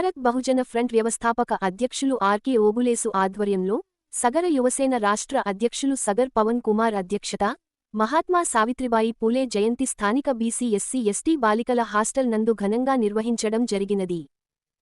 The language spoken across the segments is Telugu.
భారత్ బహుజన ఫ్రంట్ వ్యవస్థాపక అధ్యక్షులు ఆర్కే ఓబులేసు ఆధ్వర్యంలో సగర యువసేన రాష్ట్ర అధ్యక్షులు సగర్ పవన్ కుమార్ అధ్యక్షత మహాత్మా సావిత్రిబాయి పూలే జయంతి స్థానిక బీసీ ఎస్సీ ఎస్టీ బాలికల హాస్టల్ నందు ఘనంగా నిర్వహించడం జరిగినది.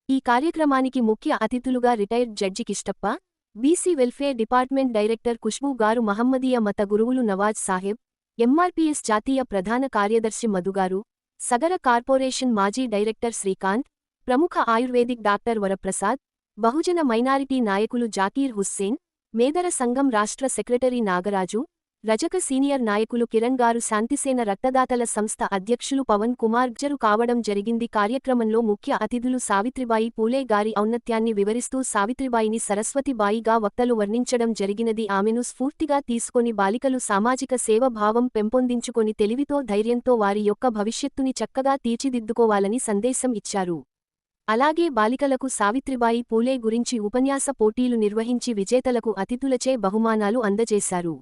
ఈ కార్యక్రమానికి ముఖ్య అతిథులుగా retired judge Kishtappa BC welfare department director Khushboo గారు మహమ్మదీయ మత గురువులు నవాజ్ సాహెబ్ ఎంఆర్పీఎస్ జాతీయ ప్రధాన కార్యదర్శి మధుగారు సగర కార్పొరేషన్ మాజీ డైరెక్టర్ శ్రీకాంత్ ప్రముఖ ayurvedic doctor Varaprasad Bahujana minority నాయకులు జాకీర్ హుస్సేన్ మేదర సంఘం రాష్ట్ర సెక్రటరీ నాగరాజు రజక సీనియర్ నాయకులు కిరణ్ గారు శాంతిసేన రక్తదాతల సంస్థ అధ్యక్షులు పవన్ కుమార్గ్జరు కావడం జరిగింది. కార్యక్రమంలో ముఖ్య అతిథులు సావిత్రిబాయి పూలే గారి ఔన్నత్యాన్ని వివరిస్తూ సావిత్రిబాయిని సరస్వతిబాయిగా వక్తలు వర్ణించడం జరిగినది. ఆమెను స్ఫూర్తిగా తీసుకొని బాలికలు సామాజిక సేవ భావం పెంపొందించుకొని తెలివితో ధైర్యంతో వారి యొక్క భవిష్యత్తుని చక్కగా తీర్చిదిద్దుకోవాలని సందేశం ఇచ్చారు. అలాగే బాలికలకు సావిత్రిబాయి పూలే గురించి ఉపన్యాస పోటీలు నిర్వహించి విజేతలకు అతిథులచే బహుమానాలు అందజేశారు.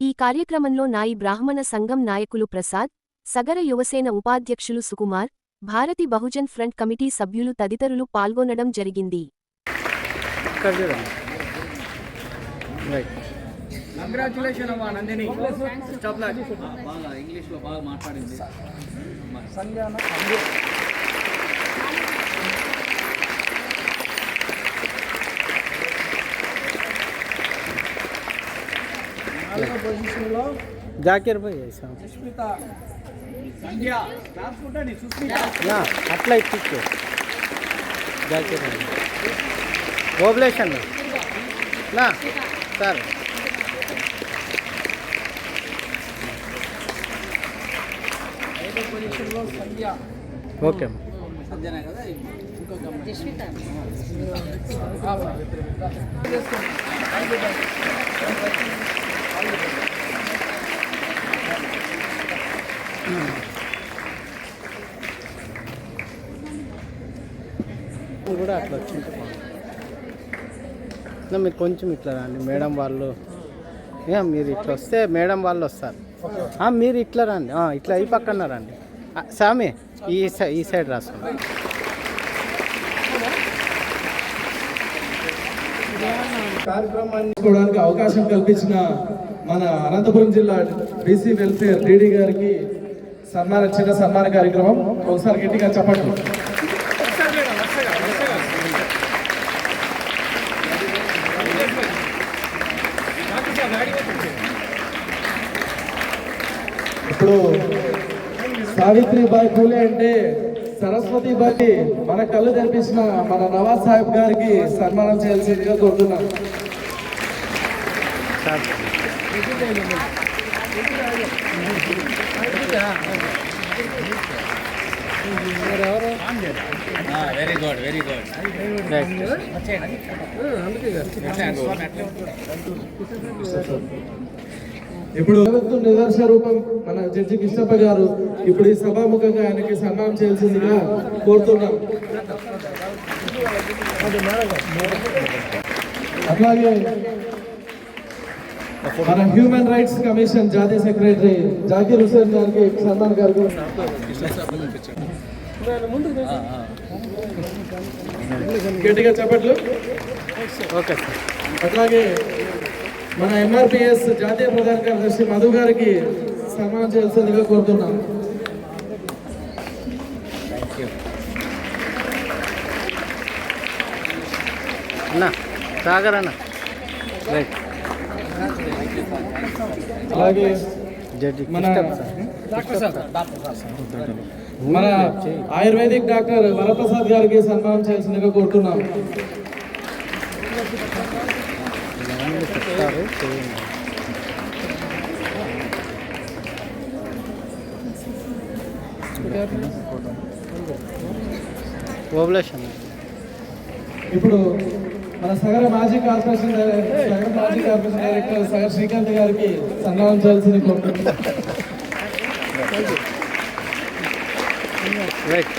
ఈ కార్యక్రమంలో నాయి బ్రాహ్మణ సంఘం నాయకులు ప్రసాద్ సగర యువసేన ఉపాధ్యక్షులు సుకుమార్ భారతి బహుజన్ ఫ్రంట్ కమిటీ సభ్యులు తదితరులు పాల్గొనడం జరిగింది. కంగ్రాచులేషన్ అమ్మా నందిని. ఇంగ్లీష్లో బాగా మాట్లాడింది. పొజిషన్లో జాకీర్ భాయ్ వేసాం సుష్మిత సంధ్య రాసుకుంటాను సుష్మిత. నా అట్లా ఇప్పించు. జాకీర్ భాయ్ ఓబ్లేష్ అన్న నా సార్. ఐదో పొజిషన్లో సంధ్య. ఓకే. సజ్జన కదా ఇంకొక కూడా అట్లా వచ్చింది. నా మీరు కొంచెం ఇట్లా రండి. మేడం వాళ్ళు ఏ, మీరు ఇట్లా వస్తే మేడం వాళ్ళు వస్తారు. మీరు ఇట్లా రండి. ఇట్లా ఈ పక్కన రండి. స్వామి సామి ఈ సై ఈ సైడ్ రాసుకోండి. కార్యక్రమాన్ని తీసుకోవడానికి అవకాశం కల్పించిన మన అనంతపురం జిల్లా బీసీ వెల్ఫేర్ డీడీ గారికి సన్మాన చిన్న సన్మాన కార్యక్రమం. ఒకసారి గట్టిగా చెప్పండి. ఇప్పుడు సావిత్రిబాయి పూలే అంటే సరస్వతిబాయి మన కళ్ళు తెరిపించిన మన నవాజ్ సాహెబ్ గారికి సన్మానం చేయాల్సిందిగా కోరుతున్నాను sir very good very good ఇప్పుడు జగత్తు రూపం మన జడ్జి కృష్ణప్ప గారు ఇప్పుడు ఈ సభాముఖంగా ఆయనకి సన్మానం చేయాల్సిందిగా కోరుతున్నాం. అట్లాగే మన హ్యూమన్ రైట్స్ కమిషన్ జాతీయ సెక్రటరీ జాకీర్ హుసేన్ గారికి సన్మాన్ గారికి గట్టిగా చెప్పట్లు ఓకే సార్ అట్లాగే మన ఎంఆర్పిఎస్ జాతీయ ప్రధాన కార్యదర్శి మధు గారికి సన్మానం చేయాల్సిందిగా కోరుతున్నాం అన్న సాగర్ అన్న. రైట్. అలాగే మన కిష్టప్ప సార్. మన ఆయుర్వేదిక్ డాక్టర్ వరప్రసాద్ గారికి సన్మానం చేయాల్సిందిగా కోరుతున్నాం. ఇప్పుడు మన సగర మాజీ కార్పొరేషన్ డైరెక్టర్ సగర మాజీ కార్పొరేషన్ డైరెక్టర్ సగర్ శ్రీకాంత్ గారికి సన్మానం చేయాల్సింది కోరుతున్నాం. రైట్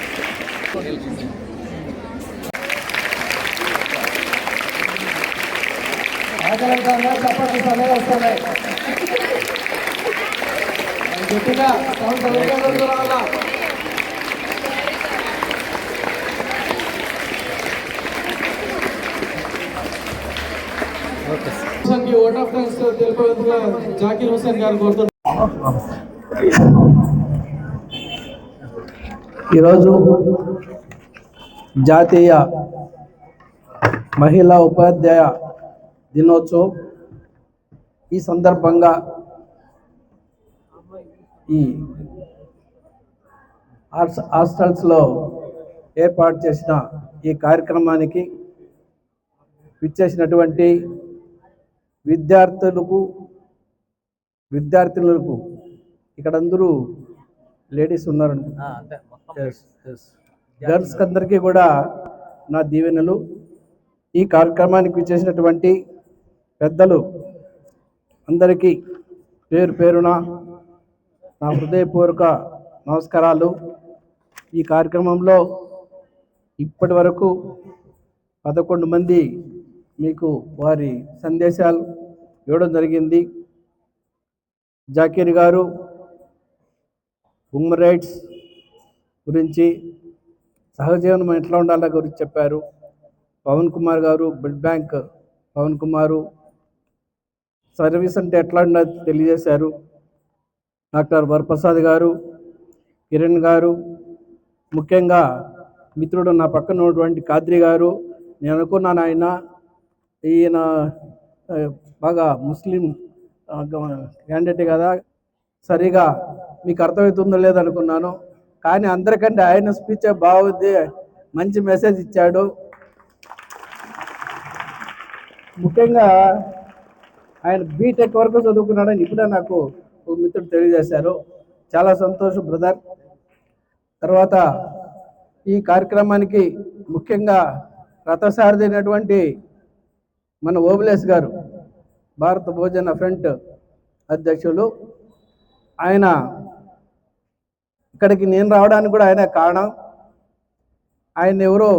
గట్టిగా సౌండ్ ఓట్ ఆఫ్ థ్యాంక్స్ తెలిపేందుకు జాకీర్ హుసేన్ గారు కోరుతున్నారు ఈరోజు జాతీయ మహిళా ఉపాధ్యాయ దినోత్సవం ఈ సందర్భంగా ఈ హాస్ హాస్టల్స్లో ఏర్పాటు చేసిన ఈ కార్యక్రమానికి విచ్చేసినటువంటి విద్యార్థులకు విద్యార్థినులకు ఇక్కడ అందరూ లేడీస్ ఉన్నారు గర్ల్స్కి అందరికీ కూడా నా దీవెనలు. ఈ కార్యక్రమానికి చేసినటువంటి పెద్దలు అందరికీ పేరు పేరున నా హృదయపూర్వక నమస్కారాలు. ఈ కార్యక్రమంలో ఇప్పటి వరకు పదకొండు మంది మీకు వారి సందేశాలు ఇవ్వడం జరిగింది. జాకీర్ గారు ఉమ్మర్ రైట్స్ గురించి సహజీవనం ఎట్లా ఉండాలో గురించి చెప్పారు. పవన్ కుమార్ గారు blood bank Pawan Kumar service అంటే ఎట్లా ఉండదు తెలియజేశారు. డాక్టర్ వరప్రసాద్ గారు కిరణ్ గారు ముఖ్యంగా మిత్రుడు నా పక్కన ఉన్నటువంటి కాద్రి గారు నేను అనుకున్నాను ఆయన ఈయన బాగా ముస్లిం క్యాండిడేట్ కదా సరిగా మీకు అర్థమవుతుందో లేదనుకున్నాను కానీ అందరికంటే ఆయన స్పీచ్ బాగుంది మంచి మెసేజ్ ఇచ్చాడు. ముఖ్యంగా ఆయన బీటెక్ వరకు చదువుకున్నాడని ఇప్పుడే నాకు ఒక మిత్రుడు తెలియజేశారు. చాలా సంతోషం బ్రదర్. తర్వాత ఈ కార్యక్రమానికి ముఖ్యంగా రథసారథి అయినటువంటి మన ఓబులేస్ గారు భారత భోజన ఫ్రంట్ అధ్యక్షులు. ఆయన ఇక్కడికి నేను రావడానికి కూడా ఆయన కారణం. ఆయన ఎవరో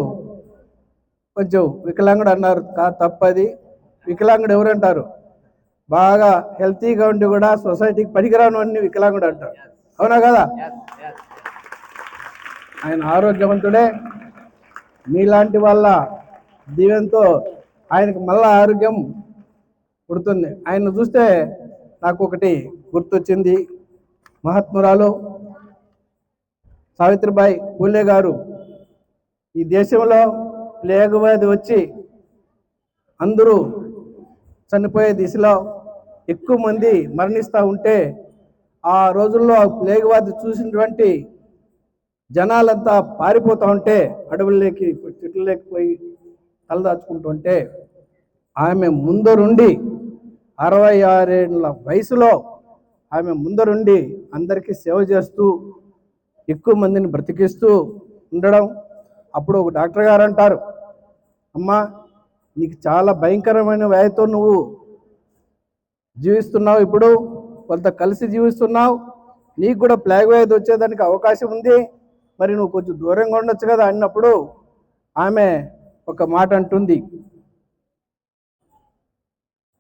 కొంచెం వికలాంగుడు అన్నారు కా తప్పది. వికలాంగుడు ఎవరంటారు? బాగా హెల్తీగా ఉండి కూడా సొసైటీకి పనికిరాను వికలాంగుడు అంటారు. అవునా కదా? ఆయన ఆరోగ్యవంతుడే. మీలాంటి వాళ్ళ దీవెంతో ఆయనకు మళ్ళా ఆరోగ్యం పుడుతుంది. ఆయన చూస్తే నాకు ఒకటి గుర్తొచ్చింది. మహాత్మురాలు సావిత్రిబాయి పూలే గారు ఈ దేశంలో ప్లేగ్ వ్యాధి వచ్చి అందరూ చనిపోయే దిశలో ఎక్కువ మంది మరణిస్తూ ఉంటే ఆ రోజుల్లో ప్లేగ్ వ్యాధి చూసినటువంటి జనాలంతా పారిపోతూ ఉంటే అడవుల్లోకి చెట్లలోకి పోయి తలదాచుకుంటుంటే ఆమె ముందరుండి అరవై ఆరేళ్ళ వయసులో ఆమె ముందరుండి అందరికీ సేవ చేస్తూ ఎక్కువ మందిని బ్రతికిస్తూ ఉండడం అప్పుడు ఒక డాక్టర్ గారు అంటారు అమ్మా నీకు చాలా భయంకరమైన వ్యాధితో నువ్వు జీవిస్తున్నావు ఇప్పుడు కొంత కలిసి జీవిస్తున్నావు నీకు కూడా ప్లాగ్ వ్యాధి వచ్చేదానికి అవకాశం ఉంది మరి నువ్వు కొంచెం దూరంగా ఉండొచ్చు కదా అన్నప్పుడు ఆమె ఒక మాట అంటుంది.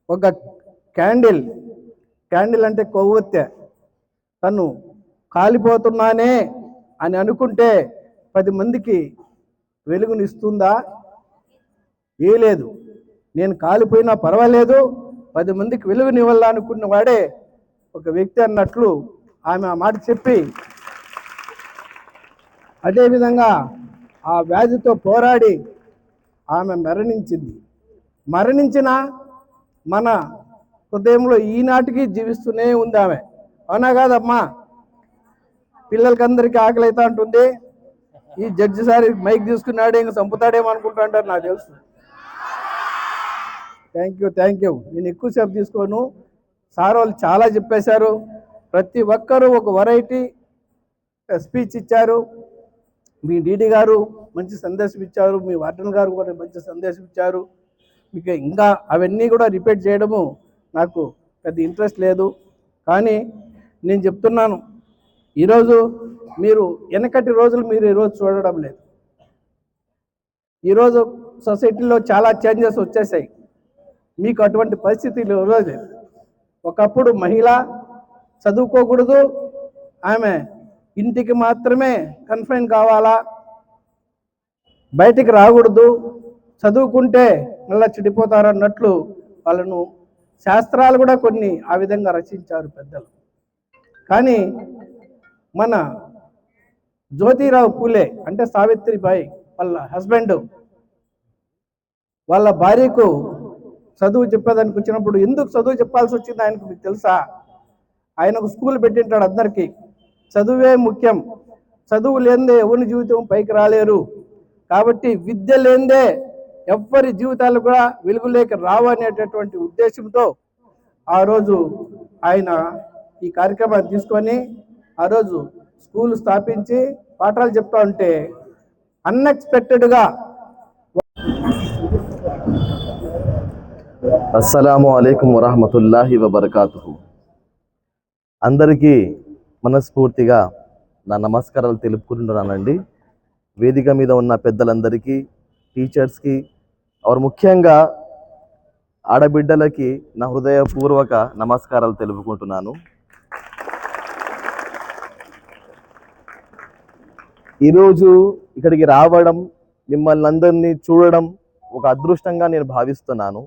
ఒక క్యాండిల్ క్యాండిల్ అంటే కొవ్వొత్తె తను కాలిపోతున్నానే అని అనుకుంటే పది మందికి వెలుగునిస్తుందా? ఏ లేదు. నేను కాలిపోయినా పర్వాలేదు. పది మందికి వెలుగునివ్వాలా అనుకున్న వాడే ఒక వ్యక్తి అన్నట్లు ఆమె ఆ మాట చెప్పి అదేవిధంగా ఆ వ్యాధితో పోరాడి ఆమె మరణించింది. మరణించిన మన హృదయంలో ఈనాటికి జీవిస్తూనే ఉంది ఆమె. అవునా కాదమ్మా? పిల్లలకందరికీ ఆకలి అవుతా ఉంటుంది ఈ జడ్జి సారి మైక్ తీసుకున్నాడు ఇంక చంపుతాడేమో అనుకుంటా అంటారు నాకు తెలుసు. థ్యాంక్ యూ థ్యాంక్ యూ నేను ఎక్కువసేపు తీసుకోను. సార్ వాళ్ళు చాలా చెప్పేశారు. ప్రతి ఒక్కరూ ఒక వెరైటీ స్పీచ్ ఇచ్చారు. మీ డీడీ గారు మంచి సందేశం ఇచ్చారు. మీ వార్డెన్ గారు కూడా మంచి సందేశం ఇచ్చారు. మీకు ఇంకా అవన్నీ కూడా రిపీట్ చేయడము నాకు పెద్ద ఇంట్రెస్ట్ లేదు. కానీ నేను చెప్తున్నాను ఈరోజు మీరు వెనకటి రోజులు మీరు ఈరోజు చూడడం లేదు. ఈరోజు సొసైటీలో చాలా చేంజెస్ వచ్చేసాయి. మీకు అటువంటి పరిస్థితులు ఈరోజు లేదు. ఒకప్పుడు మహిళ చదువుకోకూడదు ఆమె ఇంటికి మాత్రమే కన్ఫైన్ కావాలా బయటికి రాకూడదు చదువుకుంటే మళ్ళీ చెడిపోతారు అన్నట్లు వాళ్ళను శాస్త్రాలు కూడా కొన్ని ఆ విధంగా రచించారు పెద్దలు. కానీ మన జ్యోతిరావు పూలే అంటే సావిత్రిబాయి వాళ్ళ హస్బెండ్. వాళ్ళ భార్యకు చదువు చెప్పేదానికి వచ్చినప్పుడు ఎందుకు చదువు చెప్పాల్సి వచ్చింది ఆయనకు మీకు తెలుసా? ఆయనకు స్కూల్ పెట్టింటాడు అందరికీ. చదువే ముఖ్యం. చదువు లేనిదే ఎవరి జీవితం పైకి రాలేరు. కాబట్టి విద్య లేదే ఎవ్వరి జీవితాలు కూడా వెలుగులేక రావు అనేటటువంటి ఉద్దేశంతో ఆ రోజు ఆయన ఈ కార్యక్రమాన్ని తీసుకొని ఆ రోజు స్కూల్ స్థాపించి పాఠాలు చెప్తా ఉంటే అన్ఎక్స్పెక్టెడ్గా అస్సలాము అలైకుం వరహమతుల్లాహి వబర్కాతు అందరికీ మనస్ఫూర్తిగా నా నమస్కారాలు తెలుపుకుంటున్నానండి. వేదిక మీద ఉన్న పెద్దలందరికీ టీచర్స్కి అవరు ముఖ్యంగా ఆడబిడ్డలకి నా హృదయపూర్వక నమస్కారాలు తెలుపుకుంటున్నాను. ఈరోజు ఇక్కడికి రావడం మిమ్మల్ని అందరినీ చూడడం ఒక అదృష్టంగా నేను భావిస్తున్నాను.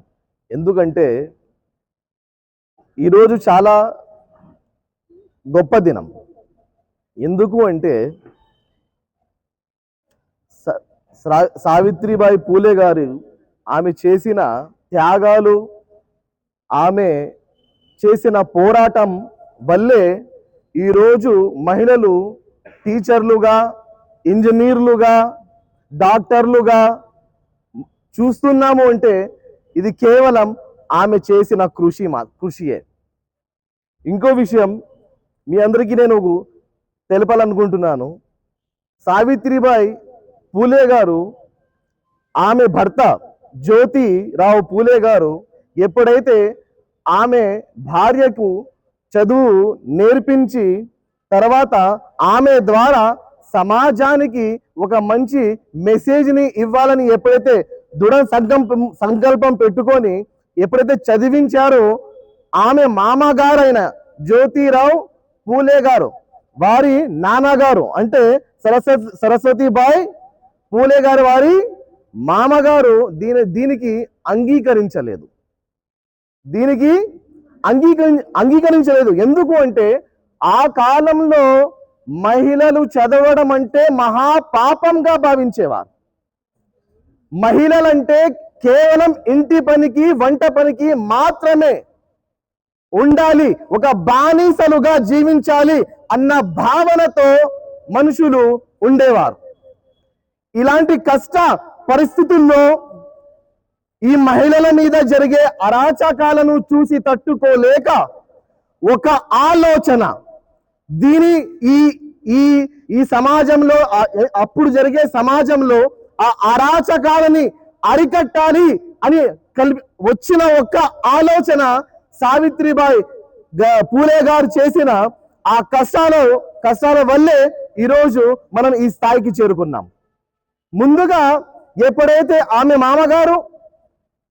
ఎందుకంటే ఈరోజు చాలా గొప్ప దినం. ఎందుకు అంటే స- సావిత్రిబాయి పూలే గారు ఆమె చేసిన త్యాగాలు ఆమె చేసిన పోరాటం వల్లే ఈరోజు మహిళలు టీచర్లుగా ఇంజనీర్లుగా డాక్టర్లుగా చూస్తున్నాము అంటే ఇది కేవలం ఆమె చేసిన కృషి మా కృషియే. ఇంకో విషయం మీ అందరికీ నేను తెలపాలనుకుంటున్నాను. సావిత్రిబాయి పూలే గారు ఆమె భర్త జ్యోతి రావు పూలే గారు ఎప్పుడైతే ఆమె భార్యకు చదువు నేర్పించి తర్వాత ఆమె ద్వారా సమాజానికి ఒక మంచి మెసేజ్ని ఇవ్వాలని ఎప్పుడైతే దృఢ సంకల్పం సంకల్పం పెట్టుకొని ఎప్పుడైతే చదివించారో ఆమె మామగారైన జ్యోతిరావు పూలే గారు వారి నాన్నగారు అంటే సరస్వతి సరస్వతిబాయ్ పూలే గారు వారి మామగారు దీని దీనికి అంగీకరించలేదు. దీనికి అంగీకరి అంగీకరించలేదు. ఎందుకు అంటే ఆ కాలంలో మహిళలు చదవడం అంటే మహాపాపంగా భావించేవారు. మహిళలంటే కేవలం ఇంటి పనికి వంట పనికి మాత్రమే ఉండాలి ఒక బానిసలుగా జీవించాలి అన్న భావనతో మనుషులు ఉండేవారు. ఇలాంటి కష్ట పరిస్థితుల్లో ఈ మహిళల మీద జరిగే అరాచకాలను చూసి తట్టుకోలేక ఒక ఆలోచన దీని ఈ ఈ ఈ సమాజంలో అప్పుడు జరిగే సమాజంలో ఆ అరాచకాలని అరికట్టాలి అని కలిపి వచ్చిన ఒక్క ఆలోచన సావిత్రిబాయి పూలే గారు చేసిన ఆ కష్టాల కష్టాల వల్లే ఈరోజు మనం ఈ స్థాయికి చేరుకున్నాం. ముందుగా ఎప్పుడైతే ఆమె మామగారు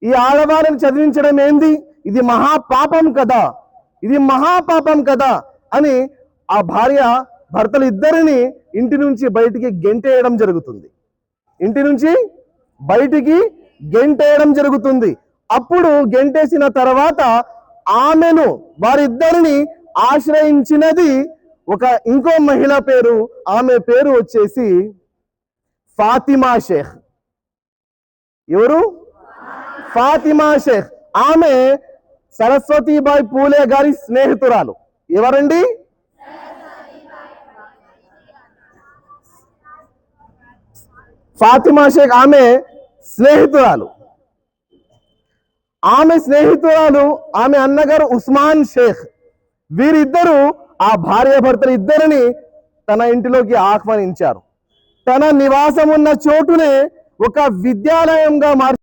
ఈ ఆడవాళ్ళని చదివించడం ఏంది? ఇది మహాపాపం కదా. ఇది మహాపాపం కదా అని ఆ భార్య భర్తలు ఇద్దరిని ఇంటి నుంచి బయటికి గెంటేయడం జరుగుతుంది. ఇంటి నుంచి బయటికి గెంటేయడం జరుగుతుంది. అప్పుడు గెంటేసిన తర్వాత ఆమెను వారిద్దరిని ఆశ్రయించినది ఒక ఇంకో మహిళ పేరు ఆమె పేరు వచ్చేసి ఫాతిమా షేఖ్ ఎవరు? ఫాతిమా షేఖ్ ఆమె సరస్వతిబాయి పూలే గారి స్నేహితురాలు. ఎవరండి? ఫాతిమా షేక్ ఆమె స్నేహితురాలు. ఆమె స్నేహితురాలు ఆమె అన్నగారు ఉస్మాన్ షేక్. వీరిద్దరూ ఆ భార్య భర్తలు ఇద్దరిని తన ఇంటిలోకి ఆహ్వానించారు. తన నివాసం ఉన్న చోటునే ఒక విద్యాలయంగా మార్చి